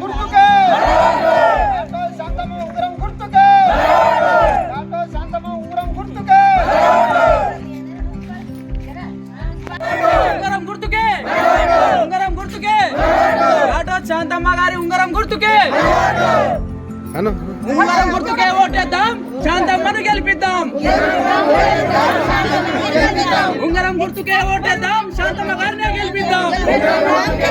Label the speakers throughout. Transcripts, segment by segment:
Speaker 1: గుర్తుకే! ఆటో శాంతమ్మ ఉంగరం గుర్తుకే! ఆటో శాంతమ్మ ఉంగరం గుర్తుకే!
Speaker 2: ఉంగరం గుర్తుకే! ఉంగరం గుర్తుకే! ఆటో శాంతమ్మ గారి ఉంగరం గుర్తుకే! ఉంగరం గుర్తుకే ఓటేద్దాం. శాంతమ్మను గెలిపిద్దాం. ఉంగరం గుర్తుకే ఓటేద్దాం. శాంతమ్మ గారిని గెలిపిద్దాం. ఉంగరం గుర్తుకే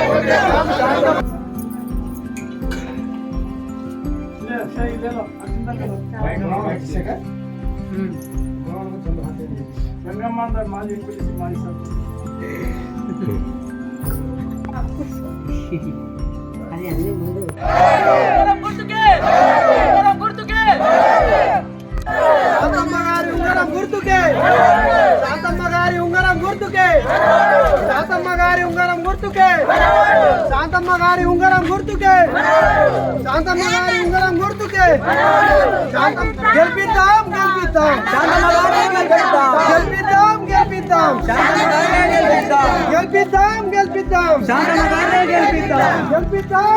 Speaker 2: ఉంగరం
Speaker 1: గారి ఉంగరం గుర్తుకే శాంతమ్మ గారి ఉంగరం గుర్తుకే శాంతమ్మ గారి ఉంగరం గుర్తుకే శాంతం గెలిపిద్దాం గెలిపిద్దాం శాంతమ్మ గారిని గెలిపిద్దాం గెలిపిద్దాం గెలిపిద్దాం శాంతమ్మ గారిని గెలిపిద్దాం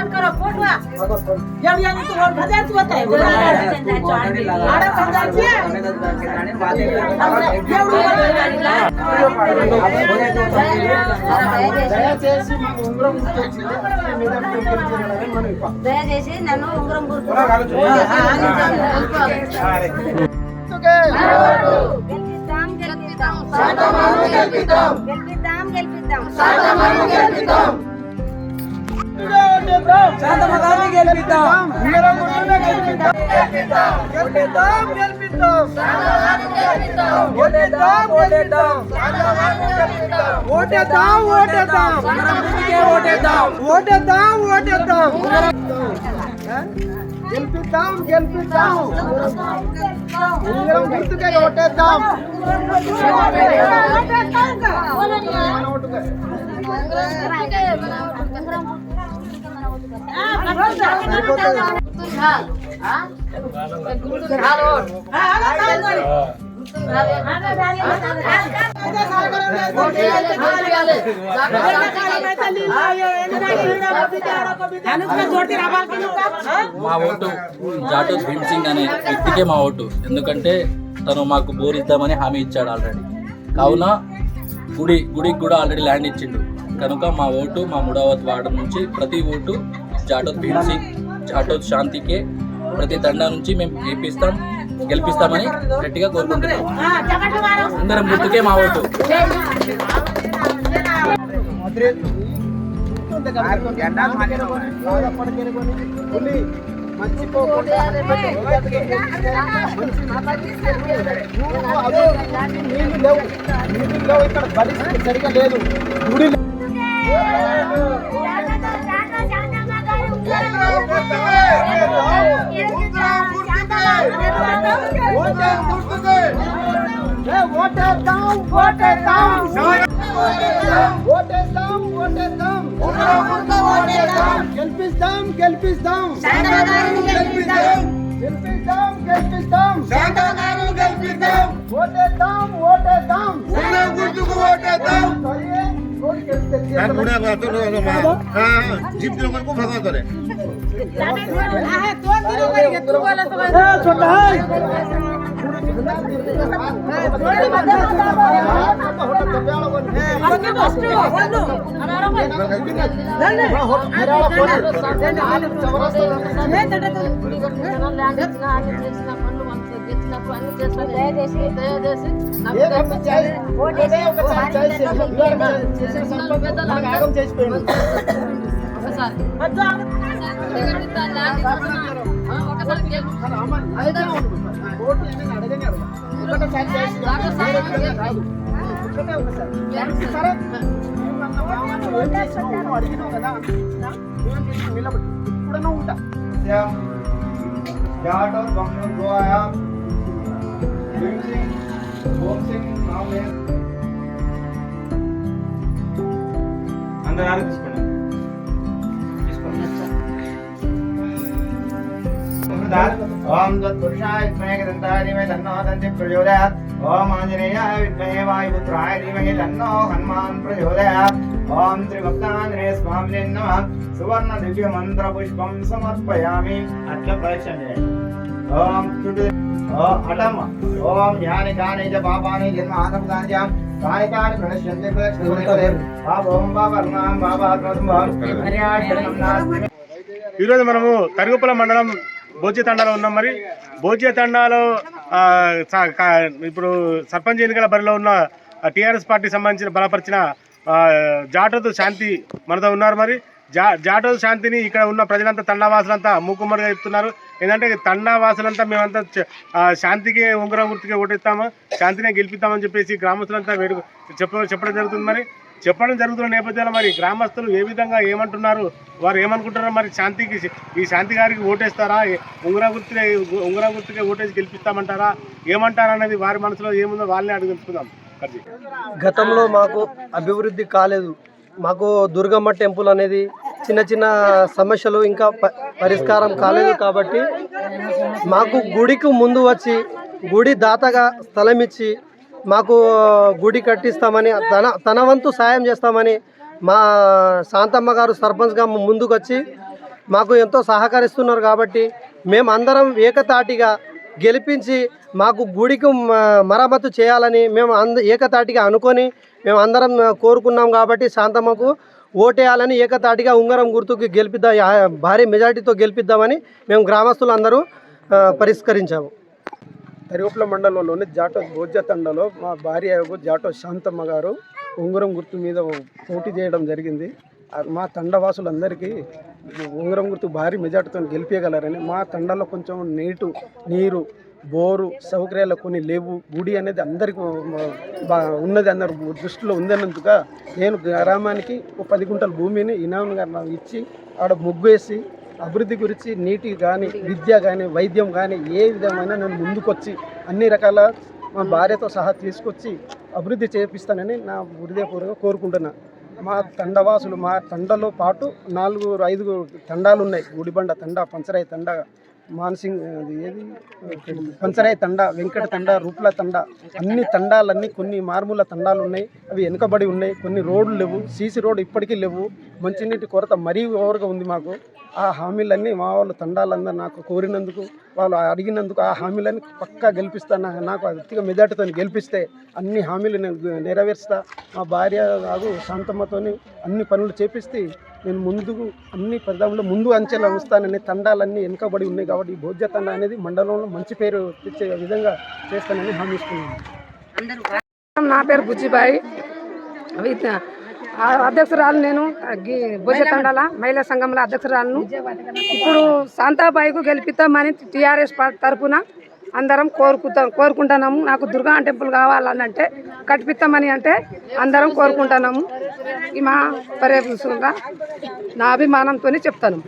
Speaker 1: గారిని గెలిపిద్దాం గెలిపిద్దాం గెలిపిద్దాం శాంతమ్మ గారిని గెలిపిద్దాం
Speaker 2: గెలిపిద్దాం గెలిపిద్దాం ఓటేసి కింద
Speaker 1: దయచేసి మాకు ఉంగరం గుర్తొచ్చింది మీద మనం
Speaker 3: దయచేసి నన్ను ఉంగరం గుర్తు గెలిపిద్దాం గెలిపిద్దాం గెలిపిద్దాం గెలిపిద్దాం
Speaker 2: శాంతమ్మ గారిని గెలిపిద్దాం
Speaker 1: ఉంగరం గుర్తునే గెలిపిద్దాం గెలిపిద్దాం గెలిపిద్దాం ఓటేద్దాం ఓటేద్దాం ఓటేద్దాం ఓటేద్దాం
Speaker 2: గుర్తుకే ఓటేద్దాం
Speaker 1: ఓటేద్దాం ఓటేద్దాం గెలిపిద్దాం గెలిపిద్దాం ఉంగరం గుర్తుకే ఓటేద్దాం మన ఓటుకే.
Speaker 4: మా ఓటు జాటు భీమ్ సింగ్ అనే వ్యక్తికే మా ఓటు. ఎందుకంటే తను మాకు బోర్ ఇద్దామని హామీ ఇచ్చాడు ఆల్రెడీ. కావున గుడి గుడికి కూడా ఆల్రెడీ ల్యాండ్ ఇచ్చిండు. కనుక మా ఓటు మా మూడవత్ వార్డు నుంచి ప్రతి ఓటు జాటో భీమ్ సింగ్ జాటో శాంతికే ప్రతి తండా నుంచి మేము గెలిపిస్తాం గెలిపిస్తామని గట్టిగా కోరుకుంటున్నాం. అందరం గుర్తుకే మా ఓటు.
Speaker 1: ఉల్లి మర్చిపోకుండా నీళ్ళు లేవు నీళ్ళు లేవు ఇక్కడ పరిస్థితి సరిగా లేదు. గుడి గెలిపిస్తాం గెలిపిస్తాం గెలిపిస్తాం శాంతోగారును గెలిపిస్తాం గెలిపిస్తాం గెలిపిస్తాం శాంతోగారును గెలిపిస్తాం ఓటేద్దాం ఓటేద్దాం ఉన్న గుర్తుకు ఓటేద్దాం
Speaker 5: छोटा है చేసినప్పుడు అన్ని చేసిన
Speaker 3: దయచేసి దయచేసి
Speaker 1: ఒకసారి ఒకసారి నిలబడి
Speaker 6: ఎప్పుడైనా ఉంటా जाट और बंगलोर को आया भीम सिंह ओम सिंह नाम है
Speaker 7: అందరు ఆరు తీసుకోండి
Speaker 6: ओम तत्पुरुषाय विद्महे गदन्ताय धीमहि तन्नो दन्ति प्रचोदयात् ఓం ఆంజనేయ విద్మహే వాయుపుత్రాయ ధీమహి తన్నో హనుమాన్ ప్రచోదయాత్ ఓం త్రిభక్తాంజనేయ స్వామి నమ. సువర్ణ దివ్య మంత్ర పుష్పం సమర్పయామి. అట్లా ఓం చుడు అటమ్మ ఓం యాని కాని చ పాపాని జన్మ ఆతపదాంత్యాం
Speaker 7: ఈరోజు మనము తరుగుపుల మండలం భోజ్య తండాలో ఉన్నాం మరి. భోజ్య తండాలో ఇప్పుడు సర్పంచ్ ఎన్నికల బరిలో ఉన్న టీఆర్ఎస్ పార్టీ సంబంధించిన బలపరిచిన ఆ, శాంతి మనతో ఉన్నారు మరి. జా జాటోతు శాంతిని ఇక్కడ ఉన్న ప్రజలంతా తండావాసులంతా మూకుమ్మడిగా చెప్తున్నారు. ఏంటంటే తండావాసులంతా మేమంతా శాంతికి ఉంగరం గుర్తుకే ఓటేస్తాము. శాంతినే గెలిపిస్తామని చెప్పేసి గ్రామస్తులంతా వేడు చెప్ప చెప్పడం జరుగుతుంది మరి. చెప్పడం జరుగుతున్న నేపథ్యంలో మరి గ్రామస్తులు ఏ విధంగా ఏమంటున్నారు? వారు ఏమనుకుంటున్నారు? మరి శాంతికి ఈ శాంతి గారికి ఓటేస్తారా? ఉంగరా గుర్తుకే ఉంగరా గుర్తుకే ఓటేసి గెలిపిస్తామంటారా? ఏమంటారా అనేది వారి మనసులో ఏముందో వాళ్ళని అడిగి తెలుసుకుందాం.
Speaker 8: గతంలో మాకు అభివృద్ధి కాలేదు. మాకు దుర్గమ్మ టెంపుల్ అనేది చిన్న చిన్న సమస్యలు ఇంకా పరిష్కారం కాలేదు కాబట్టి మాకు గుడికి ముందు వచ్చి గుడి దాతగా స్థలం ఇచ్చి మాకు గుడి కట్టిస్తామని తన తన వంతు సాయం చేస్తామని మా శాంతమ్మ గారు సర్పంచ్గా ముందుకొచ్చి మాకు ఎంతో సహకరిస్తున్నారు కాబట్టి మేము అందరం ఏకతాటిగా గెలిపించి మాకు గుడికి మరమ్మతు చేయాలని మేము అంద ఏకతాటిగా అనుకొని మేము అందరం కోరుకున్నాం కాబట్టి శాంతమ్మకు ఓటేయాలని ఏకతాటిగా ఉంగరం గుర్తుకు గెలిపిద్దాం భారీ మెజార్టీతో గెలిపిద్దామని మేము గ్రామస్తులు అందరూ పరిష్కరించాము.
Speaker 1: తరిగొప్పల మండలంలోని జాటో భోజ్య తండలో మా భార్య జాటో శాంతమ్మ గారు ఉంగరం గుర్తు మీద పోటీ చేయడం జరిగింది. మా మా తండవాసులందరికీ ఉంగరం గుర్తు భారీ మెజార్టీతో గెలిపించగలరని మా తండలో కొంచెం నీటు నీరు బోరు సౌకర్యాలు కొన్ని లేవు. గుడి అనేది అందరికి ఉన్నది అందరు దృష్టిలో ఉందన్నందుగా నేను గ్రామానికి ఒక పది గుంటల భూమిని ఇనాం గారు నాకు ఇచ్చి ఆడ ముగ్గు వేసి అభివృద్ధి గురించి నీటి కానీ విద్య కానీ వైద్యం కానీ ఏ విధమైన నేను ముందుకొచ్చి అన్ని రకాల మా భార్యతో సహా తీసుకొచ్చి అభివృద్ధి చేపిస్తానని నా హృదయపూర్వకంగా కోరుకుంటున్నా. మా తండవాసులు మా తండలో పాటు నాలుగు ఐదుగురు తండాలు ఉన్నాయి గుడిబండ తండ పంచరాయి తండ మాన్సింగ్ ఏది? పంచరాయి తండ వెంకట తండ రూప్ల తండ. అన్ని తండాలన్నీ కొన్ని మారుమూల తండాలు ఉన్నాయి అవి వెనుకబడి ఉన్నాయి. కొన్ని రోడ్లు లేవు. సీసీ రోడ్ ఇప్పటికీ లేవు. మంచినీటి కొరత మరీ ఓవర్గా ఉంది మాకు. ఆ హామీలన్నీ మా వాళ్ళు తండాలందరూ నాకు కోరినందుకు వాళ్ళు అడిగినందుకు ఆ హామీలన్నీ పక్కా గెలిపిస్తాను నాకు- అతిగా మెజార్టీతో గెలిపిస్తే అన్ని హామీలు నేను నెరవేరుస్తా. మా భార్య కాదు శాంతమ్మతోని అన్ని పనులు చేపిస్తే నేను ముందుకు అన్ని పదాల్లో ముందు అంచెలో ఉంచుతానని తండాలన్నీ వెనుకబడి ఉన్నాయి కాబట్టి ఈ భోజ్య తండ అనేది మండలంలో మంచి పేరు తెచ్చే విధంగా చేస్తానని హామీ ఇస్తున్నాను.
Speaker 9: నా పేరు బుజ్జిబాయి. అధ్యక్షురాలు నేను భుజతండాల మహిళా సంఘంలో అధ్యక్షురాలను. ఇప్పుడు శాంతాబాయికు గెలిపిస్తామని టీఆర్ఎస్ తరఫున అందరం కోరుకుతాం కోరుకుంటున్నాము. నాకు దుర్గా టెంపుల్ కావాలని అంటే కట్టిపిస్తామని అంటే అందరం కోరుకుంటున్నాము. ఈ మా పర్యవేక్షణగా నా అభిమానంతో చెప్తాను.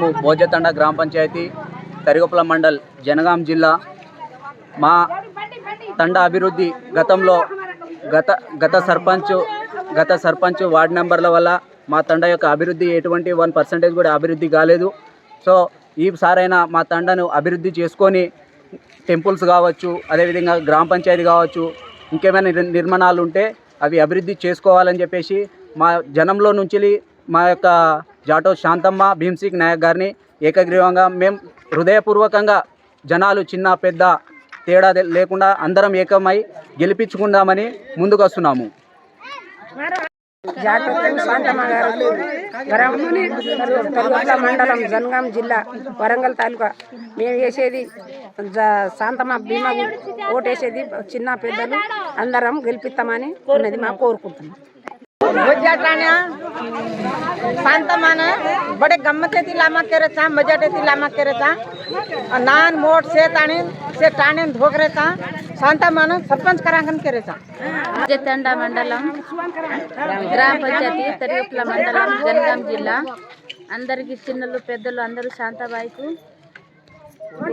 Speaker 3: మేము భోజతండ గ్రామ పంచాయతీ తరిగొప్పల మండల్ జనగాం జిల్లా మా తండ అభివృద్ధి గతంలో గత గత సర్పంచ్ గత సర్పంచ్ వార్డు మెంబర్ల వల్ల మా తండ యొక్క అభివృద్ధి ఎటువంటి వన్ పర్సెంటేజ్ కూడా అభివృద్ధి కాలేదు. సో ఈసారైనా మా తండను అభివృద్ధి చేసుకొని టెంపుల్స్ కావచ్చు అదేవిధంగా గ్రామ పంచాయతీ కావచ్చు ఇంకేమైనా నిర్మాణాలు ఉంటే అవి అభివృద్ధి చేసుకోవాలని చెప్పేసి మా జనంలో నుంచి మా యొక్క జాటో శాంతమ్మ భీమ్సింగ్ నాయక్ గారిని ఏకగ్రీవంగా మేము హృదయపూర్వకంగా జనాలు చిన్న పెద్ద తేడా లేకుండా అందరం ఏకమై గెలిపించుకుందామని ముందుకు వస్తున్నాము
Speaker 9: జాగ్రత్త శాంతమ్మ గారు గ్రామంలోని తరుగుట్ల మండలం జనగాం జిల్లా వరంగల్ తాలూకా మేము వేసేది జ- శాంతమ్మ భీమా ఓటేసేది చిన్న పెద్దలు అందరం గెలిపిస్తామని ఉన్నది మా కోరుకుంటున్నాం
Speaker 10: भुजाटाण्या शांतमान बड़े गम्मत ती लामा केरेचा मजा ती लामा केरेचा नान मोठ से ताणी से टाणे धोकरेचा సంతమానం సర్పంచ్ కరాంకన్ కేరేసాం
Speaker 11: జతండ మండలం గ్రామ పంచాయతీ తెరుగుప్ల మండలం జనగాం జిల్లా. అందరికీ చిన్నలు పెద్దలు అందరూ శాంతబాయికు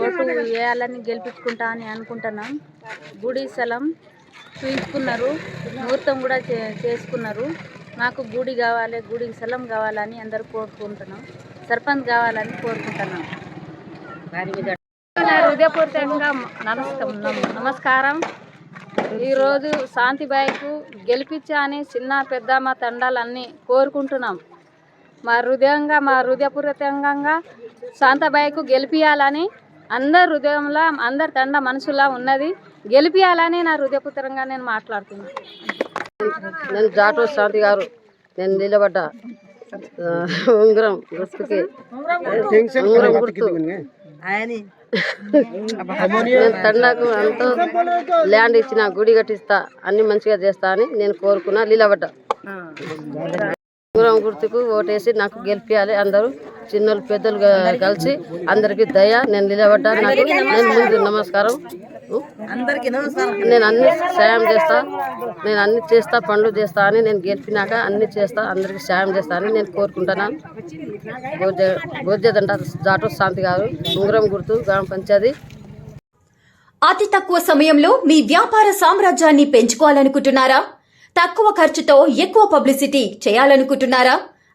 Speaker 11: ఓటు వేయాలని గెలిపించుకుంటా అని అనుకుంటున్నాం. గుడి స్థలం చూపించుకున్నారు ముహూర్తం కూడా చేసుకున్నారు. మాకు గుడి కావాలి గుడి స్థలం కావాలని అందరూ కోరుకుంటున్నాం. సర్పంచ్ కావాలని కోరుకుంటున్నాం. హృదయపూర్వకంగా నమస్కారం నమస్కారం. ఈరోజు శాంతిబాయికు గెలిపించని చిన్న పెద్ద మా తండాలన్నీ కోరుకుంటున్నాం. మా హృదయంగా మా హృదయపూర్వకంగా శాంతబాయికు గెలిపియాలని అందరి హృదయంలో అందరి తండ మనసులా ఉన్నది. గెలిపియాలని నా హృదయపూర్వకంగా నేను మాట్లాడుతున్నాను
Speaker 5: నేను జాటో శాంతి గారు. నేను నిలబడ్డ. ఉంగరం గుర్తుకి ఉంగరం గుర్తు. నేను తండాకు అంతా ల్యాండ్ ఇచ్చిన గుడి కట్టిస్తా అన్ని మంచిగా చేస్తా అని నేను కోరుకున్నా నిలబడ్డ గురం గుర్తుకు ఓటేసి నాకు గెలిపించాలి అందరూ చిన్నోళ్ళు పెద్దలు కలిసి అందరికి దయ నేను నిలబడ్డా నాకు నేను ముందు నమస్కారం. నేను అన్ని సాయం చేస్తా నేను అన్ని చేస్తా పనులు చేస్తా అని నేను గెలిపినాక అన్ని చేస్తా అందరికి సాయం చేస్తా అని నేను కోరుకుంటున్నాను భోజ భోజ్యదండ జాటో శాంతి గారు ఉంగరం గుర్తు గ్రామ పంచాయతీ.
Speaker 12: అతి తక్కువ సమయంలో మీ వ్యాపార సామ్రాజ్యాన్ని పెంచుకోవాలనుకుంటున్నారా? తక్కువ ఖర్చుతో ఎక్కువ పబ్లిసిటీ చేయాలనుకుంటున్నారా?